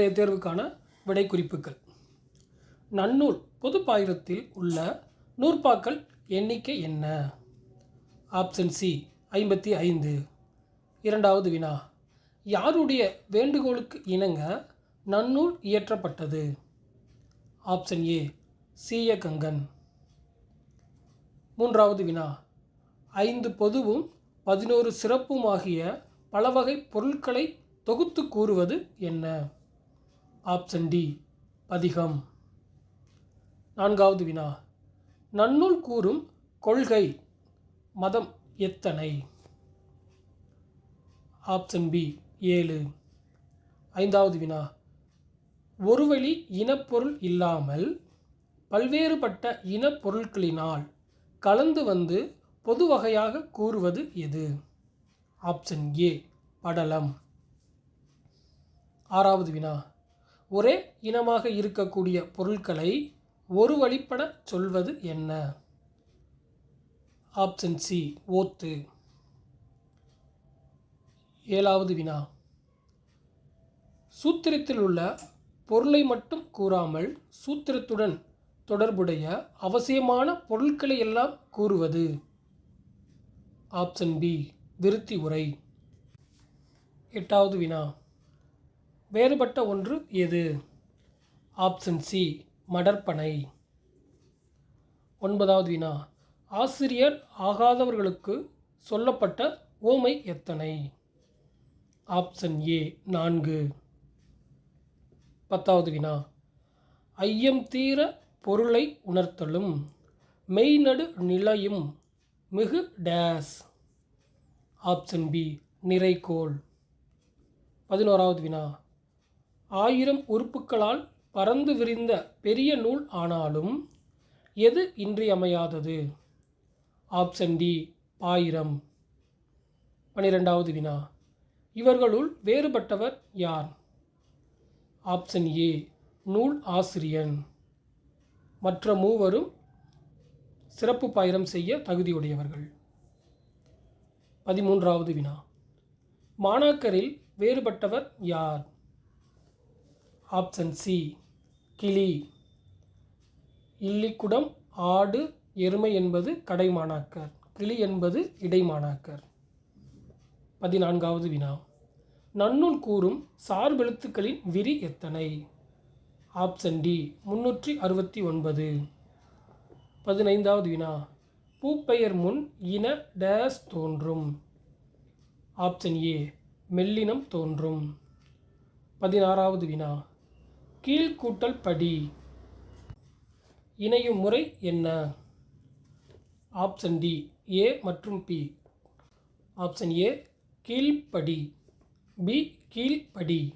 இன்றைய தேர்வுக்கான விடை குறிப்புகள் நன்னூல் பொதுப்பாயிரத்தில் உள்ள நூற்பாக்கள் எண்ணிக்கை என்ன? ஆப்ஷன் சி ஐம்பத்தி ஐந்து. இரண்டாவது வினா. யாருடைய வேண்டுகோளுக்கு இணங்க நன்னூல் இயற்றப்பட்டது? Option A சீய Kangan. மூன்றாவது வினா. ஐந்து பொதுவும் பதினோரு சிறப்புமாகிய பலவகை பொருட்களை தொகுத்து கூறுவது என்ன? ஆப்ஷன் டி பதிகம். நான்காவது வினா. நன்னூல் கூறும் கொள்கை மதம் எத்தனை? ஆப்ஷன் பி ஏழு. ஐந்தாவது வினா. ஒருவழி இனப்பொருள் இல்லாமல் பல்வேறுபட்ட இனப்பொருட்களினால் கலந்து வந்து பொது வகையாக கூறுவது எது? ஆப்ஷன் ஏ படலம். ஆறாவது வினா. ஒரே இனமாக இருக்கக்கூடிய பொருட்களை ஒரு வழிப்பட சொல்வது என்ன? ஆப்ஷன் சி ஓத்து. ஏழாவது வினா. சூத்திரத்தில் உள்ள பொருளை மட்டும் கூறாமல் சூத்திரத்துடன் தொடர்புடைய அவசியமான பொருட்களை எல்லாம் கூறுவது. ஆப்ஷன் பி விருத்தி உரை. எட்டாவது வினா. வேறுபட்ட ஒன்று எது? ஆப்ஷன் சி மடற்பனை. ஒன்பதாவது வினா. ஆசிரியர் ஆகாதவர்களுக்கு சொல்லப்பட்ட ஓமை எத்தனை? ஆப்ஷன் ஏ நான்கு. பத்தாவது வினா. ஐயம் தீர பொருளை உணர்த்தலும் மெய்நடு நிலையும் மிகு டேஸ். ஆப்ஷன் பி நிறைகோள் பதினோராவது வினா. ஆயிரம் உறுப்புக்களால் பறந்து விரிந்த பெரிய நூல் ஆனாலும் எது இன்றியமையாதது? ஆப்ஷன் டி ஆயிரம் பனிரெண்டாவது வினா. இவர்களுள் வேறுபட்டவர் யார்? ஆப்ஷன் ஏ நூல் ஆசிரியன். மற்ற மூவரும் சிறப்பு பாயிரம் செய்ய தகுதியுடையவர்கள். பதிமூன்றாவது வினா. மாணாக்கரில் வேறுபட்டவர் யார்? ஆப்ஷன் சி கிளி. இல்லிக்குடம் ஆடு எருமை என்பது கடைமாணாக்கர் கிளி என்பது இடைமாணாக்கர் பதினான்காவது வினா. நன்னூல் கூறும் சார்பெழுத்துக்களின் விரி எத்தனை? ஆப்ஷன் டி முன்னூற்றி அறுபத்தி ஒன்பது. பதினைந்தாவது வினா. பூப்பெயர் முன் இன டேஸ் தோன்றும். ஆப்ஷன் ஏ மெல்லினம் தோன்றும். பதினாறாவது வினா. கீழ்கூட்டல் படி இணையும் முறை என்ன? ஆப்ஷன் டி ஏ மற்றும் பி ஆப்ஷன் ஏ கீழ்ப்படி. பி கீழ்ப்படி.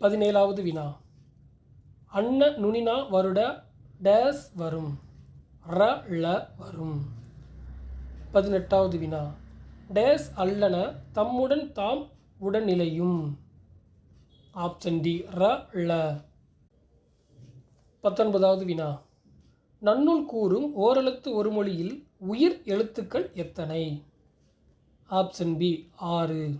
பதினேழாவது வினா. அன்ன நுனினா வருட டேஸ் வரும். ர ல வரும். பதினெட்டாவது வினா. டேஸ் அல்லன தம்முடன் தாம் உடனிலையும். ஆப்ஷன் டி ர ல பத்தொன்பதாவது வினா. நன்னூல் கூறும் ஓரெழுத்து ஒரு மொழியில் உயிர் எழுத்துக்கள் எத்தனை? ஆப்ஷன் பி ஆறு.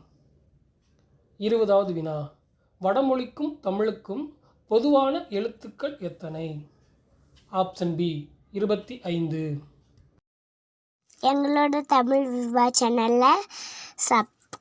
இருபதாவது வினா. வடமொழிக்கும் தமிழுக்கும் பொதுவான எழுத்துக்கள் எத்தனை? ஆப்ஷன் பி இருபத்தி ஐந்து. எங்களோட தமிழ் விவா சேனலில்